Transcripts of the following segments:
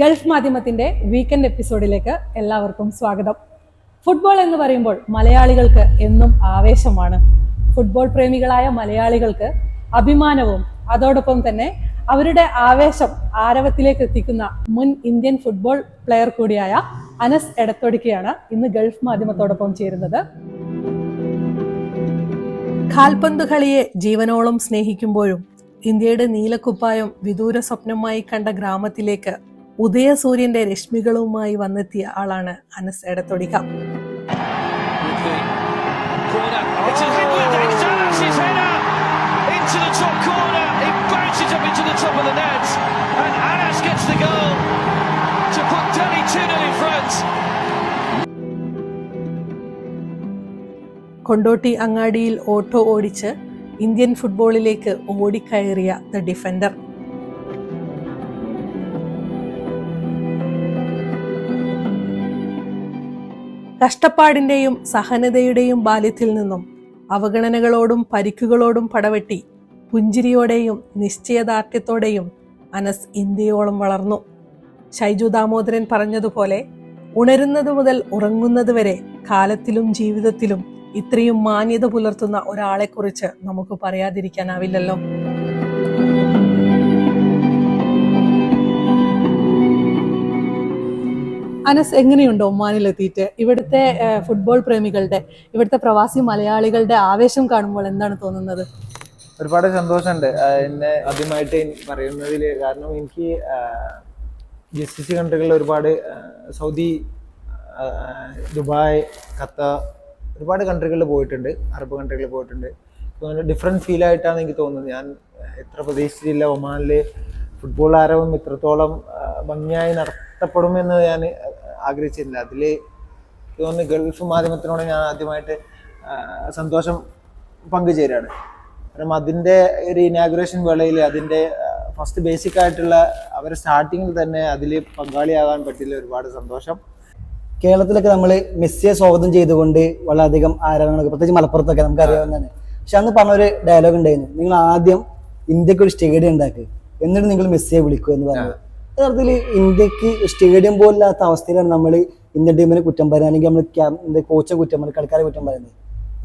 Gulf മാധ്യമത്തിന്റെ weekend എപ്പിസോഡിലേക്ക് എല്ലാവർക്കും സ്വാഗതം. ഫുട്ബോൾ എന്ന് പറയുമ്പോൾ മലയാളികൾക്ക് എന്നും ആവേശമാണ്. ഫുട്ബോൾ പ്രേമികളായ മലയാളികൾക്ക് അഭിമാനവും അതോടൊപ്പം തന്നെ അവരുടെ ആവേശം ആരവത്തിലേക്ക് എത്തിക്കുന്ന മുൻ ഇന്ത്യൻ ഫുട്ബോൾ പ്ലെയർ കൂടിയായ അനസ് എടത്തൊടിക്കയാണ് ഇന്ന് ഗൾഫ് മാധ്യമത്തോടൊപ്പം ചേരുന്നത്. കാൽപന്ത് കളിയെ ജീവനോളം സ്നേഹിക്കുമ്പോഴും ഇന്ത്യയുടെ നീലക്കുപ്പായം വിദൂര സ്വപ്നമായി കണ്ട ഗ്രാമത്തിലേക്ക് ഉദയസൂര്യന്റെ രശ്മികളുമായി വന്നെത്തിയ ആളാണ് അനസ് എടത്തൊടിക. കൊണ്ടോട്ടി അങ്ങാടിയിൽ ഓട്ടോ ഓടിച്ച് ഇന്ത്യൻ ഫുട്ബോളിലേക്ക് ഓടിക്കയറിയ ദ ഡിഫൻഡർ. കഷ്ടപ്പാടിന്റെയും സഹനതയുടെയും ബാല്യത്തിൽ നിന്നും അവഗണനകളോടും പരിക്കുകളോടും പടവെട്ടി പുഞ്ചിരിയോടെയും നിശ്ചയദാർഢ്യത്തോടെയും അനസ് ഇന്ത്യയോളം വളർന്നു. ഷൈജു ദാമോദരൻ പറഞ്ഞതുപോലെ ഉണരുന്നത് മുതൽ ഉറങ്ങുന്നത് വരെ കാലത്തിലും ജീവിതത്തിലും ഇത്രയും മാന്യത പുലർത്തുന്ന ഒരാളെക്കുറിച്ച് നമുക്ക് പറയാതിരിക്കാനാവില്ലല്ലോ. അനസ് എങ്ങനെയുണ്ട് ഒമാനിലെത്തിയിട്ട്? ഇവിടുത്തെ ഫുട്ബോൾ പ്രേമികളുടെ ഇവിടുത്തെ പ്രവാസി മലയാളികളുടെ ആവേശം കാണുമ്പോൾ എന്താണ് തോന്നുന്നത്? ഒരുപാട് സന്തോഷമുണ്ട്. എന്നെ ആദ്യമായിട്ട് പറയുന്നതിൽ കാരണം എനിക്ക് ജി സി കൺട്രികളിൽ ഒരുപാട് സൗദി ദുബായ് ഖത്തർ ഒരുപാട് കൺട്രികളിൽ പോയിട്ടുണ്ട്. അറബ് കൺട്രികളിൽ പോയിട്ടുണ്ട്. ഡിഫറെന്റ് ഫീലായിട്ടാണ് എനിക്ക് തോന്നുന്നത്. ഞാൻ എത്ര പ്രതീക്ഷിച്ചില്ല ഒമാനിൽ ഫുട്ബോൾ ആരവം ഇത്രത്തോളം ഭംഗിയായി നടത്തപ്പെടുമെന്ന് ഞാൻ ആഗ്രഹിച്ചില്ല അതിൽ തോന്നുന്നു ഗൾഫ് മാധ്യമത്തിനോട് ഞാൻ ആദ്യമായിട്ട് സന്തോഷം പങ്കുചേരാണ്. കാരണം അതിന്റെ ഒരു ഇനാഗുറേഷൻ വേളയിൽ അതിന്റെ ഫസ്റ്റ് ബേസിക് ആയിട്ടുള്ള അവരെ സ്റ്റാർട്ടിങ്ങിൽ തന്നെ അതിൽ പങ്കാളിയാകാൻ പറ്റില്ല ഒരുപാട് സന്തോഷം. കേരളത്തിലൊക്കെ നമ്മൾ മെസ്സിയെ സ്വാഗതം ചെയ്തുകൊണ്ട് വളരെയധികം ആരാധനകൾ പ്രത്യേകിച്ച് മലപ്പുറത്തൊക്കെ നമുക്ക് അറിയാവുന്നതാണ് പക്ഷെ അന്ന് പറഞ്ഞൊരു ഡയലോഗ് ഉണ്ടായിരുന്നു. നിങ്ങൾ ആദ്യം ഇന്ത്യയ്ക്ക് ഒരു സ്റ്റേഡിയം ഉണ്ടാക്കുക എന്നിട്ട് നിങ്ങൾ മെസ്സിയെ വിളിക്കുക എന്ന് പറഞ്ഞു യഥാർത്ഥത്തിൽ ഇന്ത്യയ്ക്ക് സ്റ്റേഡിയം പോലില്ലാത്ത അവസ്ഥയിലാണ് നമ്മൾ ഇന്ത്യൻ ടീമിനെ കുറ്റം പറയുന്നത്. അല്ലെങ്കിൽ നമ്മൾ കോച്ചെ കുറ്റം പറയുന്നത് കളിക്കാരെ കുറ്റം പറയുന്നത്.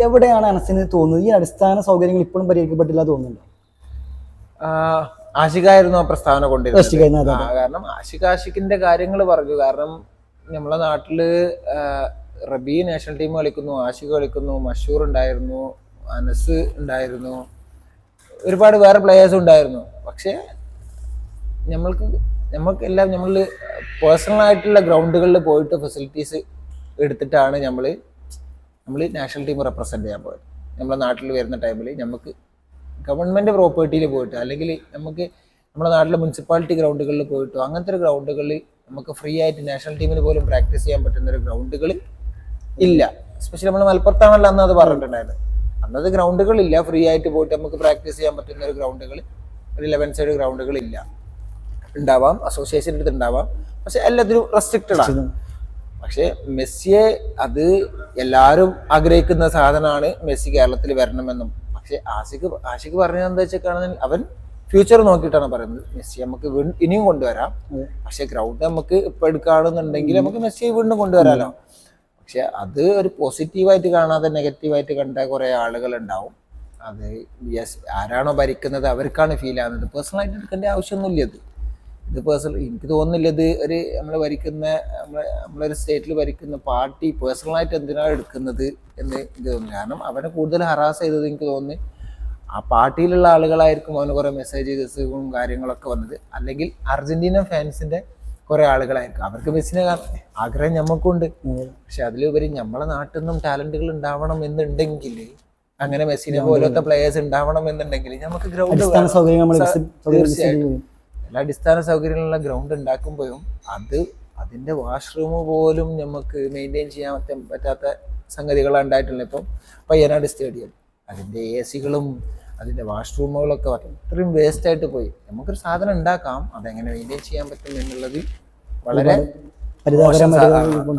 എവിടെയാണ് അനസിന് തോന്നുന്നത്? ഈ അടിസ്ഥാന സൗകര്യങ്ങൾ ഇപ്പോഴും പരിഹരിക്കപ്പെട്ടില്ല തോന്നുന്നുണ്ടോ? ആശികായിരുന്നു ആ പ്രസ്താവന കൊണ്ടിരുന്നത് കാരണം ആശികാശിക്കിന്റെ കാര്യങ്ങൾ പറഞ്ഞു. കാരണം നമ്മളെ നാട്ടിൽ റബി നാഷണൽ ടീം കളിക്കുന്നു ആശിഖ് കളിക്കുന്നു മഷൂർ ഉണ്ടായിരുന്നു അനസ് ഉണ്ടായിരുന്നു. ഒരുപാട് വേറെ പ്ലേയേഴ്സ് ഉണ്ടായിരുന്നു. പക്ഷേ നമ്മൾക്ക് എല്ലാം നമ്മൾ പേഴ്സണൽ ആയിട്ടുള്ള ഗ്രൗണ്ടുകളിൽ പോയിട്ട് ഫെസിലിറ്റീസ് എടുത്തിട്ടാണ് നമ്മൾ നമ്മൾ നാഷണൽ ടീം റെപ്രസെന്റ് ചെയ്യാൻ പോയത്. നമ്മുടെ നാട്ടിൽ വരുന്ന ടൈമിൽ നമുക്ക് ഗവൺമെന്റ് പ്രോപ്പർട്ടിയിൽ പോയിട്ട് അല്ലെങ്കിൽ നമുക്ക് നമ്മുടെ നാട്ടിലെ മുനിസിപ്പാലിറ്റി ഗ്രൗണ്ടുകളിൽ പോയിട്ടോ അങ്ങനത്തെ ഒരു ഗ്രൗണ്ടുകളിൽ നമുക്ക് ഫ്രീ ആയിട്ട് നാഷണൽ ടീമിന് പോലും പ്രാക്ടീസ് ചെയ്യാൻ പറ്റുന്ന ഒരു ഗ്രൗണ്ടുകൾ ഇല്ല. എസ്പെഷ്യലി നമ്മൾ മലപ്പുറത്താണല്ലോ അന്ന് അത് പറഞ്ഞിട്ടുണ്ടായിരുന്നത് അന്നത് ഗ്രൗണ്ടുകളില്ല ഫ്രീ ആയിട്ട് പോയിട്ട് നമുക്ക് പ്രാക്ടീസ് ചെയ്യാൻ പറ്റുന്ന ഒരു ഗ്രൗണ്ടുകൾ ഒരു ലെവൻ സൈഡ് ഗ്രൗണ്ടുകൾ ഇല്ല ഉണ്ടാവാം അസോസിയേഷൻ അടുത്ത് ഉണ്ടാവാം പക്ഷെ എല്ലാത്തിനും റെസ്ട്രിക്റ്റഡ് ആണ്. പക്ഷെ മെസ്സിയെ അത് എല്ലാവരും ആഗ്രഹിക്കുന്ന സാധനമാണ് മെസ്സി കേരളത്തിൽ വരണമെന്നും. പക്ഷെ ആഷിഖ് ആഷിഖ് പറഞ്ഞത് എന്താ അവൻ ഫ്യൂച്ചർ നോക്കിയിട്ടാണ് പറയുന്നത്. മെസ്സി നമുക്ക് ഇനിയും കൊണ്ടുവരാം. പക്ഷെ ഗ്രൗണ്ട് നമുക്ക് ഇപ്പൊ എടുക്കുകയാണെന്നുണ്ടെങ്കിൽ നമുക്ക് മെസ്സിയെ വീണ്ടും കൊണ്ടുവരാലോ. പക്ഷെ അത് ഒരു പോസിറ്റീവായിട്ട് കാണാതെ നെഗറ്റീവായിട്ട് കണ്ട കുറെ ആളുകൾ ഉണ്ടാവും. അത് ആരാണോ ഭരിക്കുന്നത് അവർക്കാണ് ഫീൽ ആവുന്നത്. പേഴ്സണലായിട്ട് എടുക്കേണ്ട ആവശ്യമൊന്നുമില്ല ഇത് ഇത് പേഴ്സണൽ എനിക്ക് തോന്നുന്നില്ല ഇത് ഒരു നമ്മൾ ഭരിക്കുന്ന നമ്മളെ നമ്മളൊരു സ്റ്റേറ്റിൽ ഭരിക്കുന്ന പാർട്ടി പേഴ്സണലായിട്ട് എന്തിനാണ് എടുക്കുന്നത് എന്ന് എനിക്ക് തോന്നുന്നു കാരണം അവനെ കൂടുതൽ ഹറാസ് ചെയ്തത് എനിക്ക് തോന്നുന്നു ആ പാർട്ടിയിലുള്ള ആളുകളായിരിക്കും അവന് കുറേ മെസ്സേജസും കാര്യങ്ങളൊക്കെ വന്നത്. അല്ലെങ്കിൽ അർജന്റീന ഫാൻസിന്റെ കുറെ ആളുകളായിരിക്കും. അവർക്ക് മെസ്സിനെ ആഗ്രഹം ഞമ്മക്കുണ്ട്. പക്ഷെ അതിലുപരി നമ്മളെ നാട്ടിൽ നിന്നും ടാലന്റുകൾ ഉണ്ടാവണം എന്നുണ്ടെങ്കിൽ അങ്ങനെ മെസ്സിനെ പോലത്തെ പ്ലേയേഴ്സ് ഉണ്ടാവണം എന്നുണ്ടെങ്കിൽ നമുക്ക് ഗ്രൗണ്ട് തീർച്ചയായിട്ടും. എല്ലാ അടിസ്ഥാന സൗകര്യങ്ങളുള്ള ഗ്രൗണ്ട് ഉണ്ടാക്കുമ്പോഴും അത് അതിന്റെ വാഷ്റൂം പോലും നമുക്ക് മെയിന്റെയിൻ ചെയ്യാൻ പറ്റ- പറ്റാത്ത സംഗതികളാണ് ഉണ്ടായിട്ടുള്ളത്. ഇപ്പം പയ്യനാട് സ്റ്റേഡിയം അതിന്റെ എ സികളും അതിന്റെ വാഷ്റൂമുകളൊക്കെ അത്രയും വേസ്റ്റ് ആയിട്ട് പോയി. നമുക്കൊരു സാധനം ഉണ്ടാക്കാം അതെങ്ങനെ മെയിന്റെയിൻ ചെയ്യാൻ പറ്റും എന്നുള്ളത് വളരെ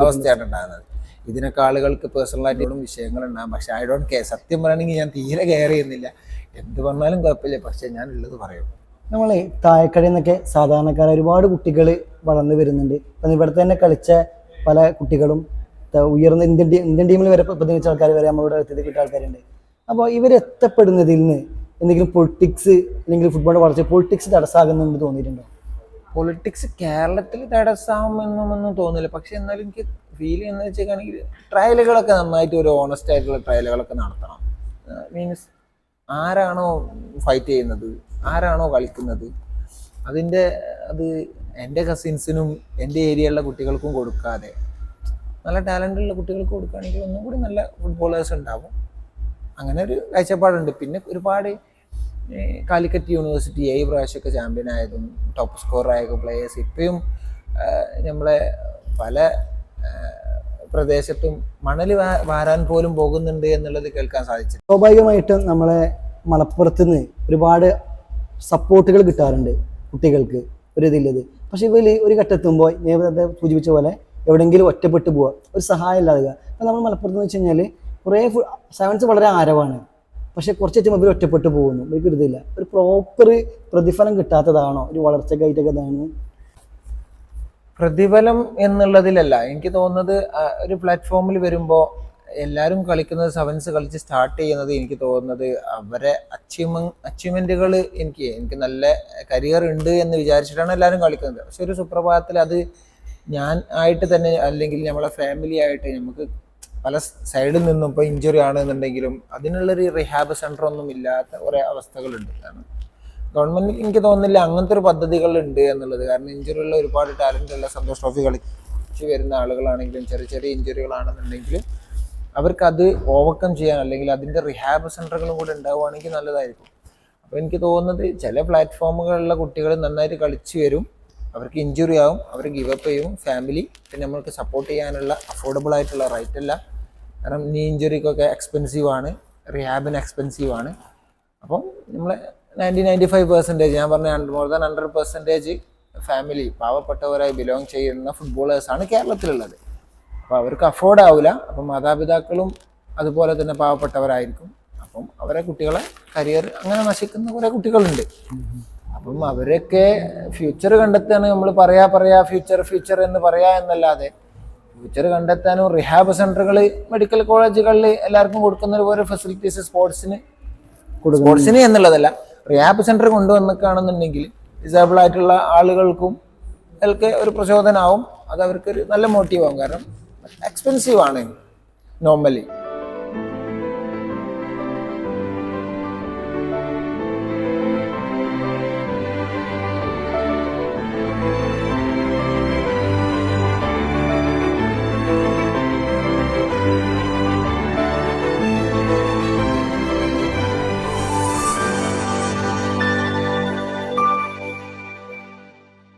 അവസ്ഥയാണ് ഉണ്ടാകുന്നത്. ഇതിനൊക്കെ ആളുകൾക്ക് പേഴ്സണലായിട്ടും വിഷയങ്ങളുണ്ടാകും. പക്ഷെ ഐ ഡോണ്ട് കെയർ സത്യം പറയുകയാണെങ്കിൽ ഞാൻ തീരെ കെയർ ചെയ്യുന്നില്ല. എന്ത് പറഞ്ഞാലും കുഴപ്പമില്ല. പക്ഷെ ഞാൻ ഉള്ളത് പറയും. നമ്മൾ താഴെക്കടയിൽ നിന്നൊക്കെ സാധാരണക്കാർ ഒരുപാട് കുട്ടികൾ വളർന്നു വരുന്നുണ്ട്. അപ്പം ഇവിടെ തന്നെ കളിച്ച പല കുട്ടികളും ഉയർന്ന ഇന്ത്യൻ ടീം ഇന്ത്യൻ ടീമിൽ വരെ പ്രതിനിധിച്ച ആൾക്കാർ വരെ നമ്മളിവിടെ എത്തിയത് കിട്ടിയ ആൾക്കാരുണ്ട്. അപ്പോൾ ഇവരെത്തപ്പെടുന്നതിൽ നിന്ന് എന്തെങ്കിലും പൊളിറ്റിക്സ് അല്ലെങ്കിൽ ഫുട്ബോളിന്റെ വളർച്ച പൊളിറ്റിക്സ് തടസ്സാകുന്നുണ്ട് തോന്നിയിട്ടുണ്ടോ? പൊളിറ്റിക്സ് കേരളത്തിൽ തടസ്സാകുമെന്നൊന്നും തോന്നില്ല പക്ഷെ എന്നാലും എനിക്ക് ഫീൽ ചെയ്യുന്നത് വെച്ചേക്കാണെങ്കിൽ ട്രയലുകളൊക്കെ നന്നായിട്ട് ഒരു ഓണസ്റ്റ് ആയിട്ടുള്ള ട്രയലുകളൊക്കെ നടത്തണം. മീൻസ് ആരാണോ ഫൈറ്റ് ചെയ്യുന്നത്? ആരാണോ കളിക്കുന്നത്? അതിന്റെ അത് എന്റെ കസിൻസിനും എന്റെ ഏരിയയിലുള്ള കുട്ടികൾക്കും കൊടുക്കാതെ. നല്ല ടാലന്റ് ഉള്ള കുട്ടികൾക്ക് കൊടുക്കുകയാണെങ്കിൽ ഒന്നും കൂടി നല്ല ഫുട്ബോളേഴ്സ് ഉണ്ടാവും. അങ്ങനെ ഒരു കാഴ്ചപ്പാടുണ്ട്. പിന്നെ ഒരുപാട് കാലിക്കറ്റ് യൂണിവേഴ്സിറ്റി ഏഴ് പ്രാവശ്യമൊക്കെ ചാമ്പ്യൻ ആയതും ടോപ്പ് സ്കോറായൊക്കെ പ്ലേയേഴ്സ് ഇപ്പോഴും നമ്മളെ പല പ്രദേശത്തും മണൽ വാരാൻ പോലും പോകുന്നുണ്ട് എന്നുള്ളത് കേൾക്കാൻ സാധിച്ചു സ്വാഭാവികമായിട്ടും നമ്മളെ മലപ്പുറത്ത് നിന്ന് ഒരുപാട് സപ്പോർട്ടുകൾ കിട്ടാറുണ്ട് കുട്ടികൾക്ക് ഒരു ഇതില്ലത് പക്ഷെ ഇവർ ഒരു ഘട്ടത്തുമ്പോൾ നേരത്തെ സൂചിപ്പിച്ച പോലെ എവിടെയെങ്കിലും ഒറ്റപ്പെട്ടു പോവുക ഒരു സഹായം ഇല്ലാതുക അപ്പം നമ്മൾ മലപ്പുറത്ത് എന്ന് വെച്ച് കഴിഞ്ഞാൽ കുറേ സെവൻസ് വളരെ ആരവാണ്. പക്ഷേ കുറച്ച് എത്തുമ്പോൾ ഇവർ ഒറ്റപ്പെട്ടു പോകുന്നു. ഇവർക്ക് ഇതില്ല ഒരു പ്രോപ്പർ പ്രതിഫലം കിട്ടാത്തതാണോ? ഒരു വളർച്ചക്കായിട്ടൊക്കെ ഇതാണ്. പ്രതിഫലം എന്നുള്ളതിലല്ല. എനിക്ക് തോന്നുന്നത് ഒരു പ്ലാറ്റ്ഫോമിൽ വരുമ്പോൾ എല്ലാവരും കളിക്കുന്നത് സെവൻസ് കളിച്ച് സ്റ്റാർട്ട് ചെയ്യുന്നത് എനിക്ക് തോന്നുന്നത് അവരെ അച്ചീവ്മെന്റ് അച്ചീവ്മെന്റുകൾ എനിക്ക് എനിക്ക് നല്ല കരിയർ ഉണ്ട് എന്ന് വിചാരിച്ചിട്ടാണ് എല്ലാവരും കളിക്കുന്നത്. പക്ഷെ ഒരു സുപ്രഭാതത്തിൽ അത് ഞാൻ ആയിട്ട് തന്നെ അല്ലെങ്കിൽ നമ്മളെ ഫാമിലി ആയിട്ട് നമുക്ക് പല സൈഡിൽ നിന്നും ഇപ്പോൾ ഇഞ്ചുറി ആണെന്നുണ്ടെങ്കിലും അതിനുള്ളൊരു റിഹാബ് സെന്റർ ഒന്നും ഇല്ലാത്ത കുറേ അവസ്ഥകളുണ്ട്. കാരണം ഗവൺമെന്റ് എനിക്ക് തോന്നുന്നില്ല അങ്ങനത്തെ ഒരു പദ്ധതികൾ ഉണ്ട് എന്നുള്ളത്. കാരണം ഇഞ്ചുറി ഉള്ള ഒരുപാട് ടാലന്റ് ഉള്ള സന്തോഷ് ട്രോഫി കളിച്ച് വരുന്ന ആളുകളാണെങ്കിലും ചെറിയ ചെറിയ ഇഞ്ചുറികളാണെന്നുണ്ടെങ്കിലും അവർക്ക് അത് ഓവർകം ചെയ്യാൻ അല്ലെങ്കിൽ അതിന്റെ റിഹാബ് സെന്ററുകളും കൂടെ ഉണ്ടാവുകയാണെങ്കിൽ നല്ലതായിരിക്കും. അപ്പോൾ എനിക്ക് തോന്നുന്നത് ചില പ്ലാറ്റ്ഫോമുകളിലുള്ള കുട്ടികൾ നന്നായിട്ട് കളിച്ചു വരും. അവർക്ക് ഇഞ്ചുറി ആവും അവർ ഗിവ് അപ്പ് ചെയ്യും. ഫാമിലി പിന്നെ നമ്മൾക്ക് സപ്പോർട്ട് ചെയ്യാനുള്ള അഫോർഡബിൾ ആയിട്ടുള്ള റൈറ്റ് അല്ല. കാരണം നീ ഇഞ്ചുറിക്കൊക്കെ എക്സ്പെൻസീവ് ആണ് റിഹാബിന് എക്സ്പെൻസീവ് ആണ്. അപ്പം നമ്മൾ നയന്റി നയന്റി ഫൈവ് പെർസെന്റേജ് ഞാൻ പറഞ്ഞ more than hundred percentage family പാവപ്പെട്ടവരായി belong ചെയ്യുന്ന ഫുട്ബോളേഴ്സാണ് കേരളത്തിലുള്ളത്. അപ്പോൾ അവർക്ക് അഫോർഡ് ആവില്ല അപ്പം മാതാപിതാക്കളും അതുപോലെ തന്നെ പാവപ്പെട്ടവരായിരിക്കും. അപ്പം അവരെ കുട്ടികളെ കരിയർ അങ്ങനെ നശിക്കുന്ന കുറേ കുട്ടികളുണ്ട്. അപ്പം അവരൊക്കെ ഫ്യൂച്ചർ കണ്ടെത്താണ് നമ്മൾ പറയാ പറയാ ഫ്യൂച്ചർ ഫ്യൂച്ചർ എന്ന് പറയാ എന്നല്ലാതെ ഫ്യൂച്ചർ കണ്ടെത്താനും റിഹാബ് സെന്ററുകൾ മെഡിക്കൽ കോളേജുകളിൽ എല്ലാവർക്കും കൊടുക്കുന്ന പോലെ ഫെസിലിറ്റീസ് സ്പോർട്സിന് സ്പോർട്സിന് എന്നുള്ളതല്ല റിഹാബ് സെന്റർ കൊണ്ടുവന്നിക്കാണെന്നുണ്ടെങ്കിൽ ഡിസേബിൾ ആയിട്ടുള്ള ആളുകൾക്കും ഒക്കെ ഒരു പ്രചോദനമാവും അത് അവർക്കൊരു നല്ല മോട്ടീവാകും കാരണം എക്സ്പെൻസീവ് ആണ് നോർമലി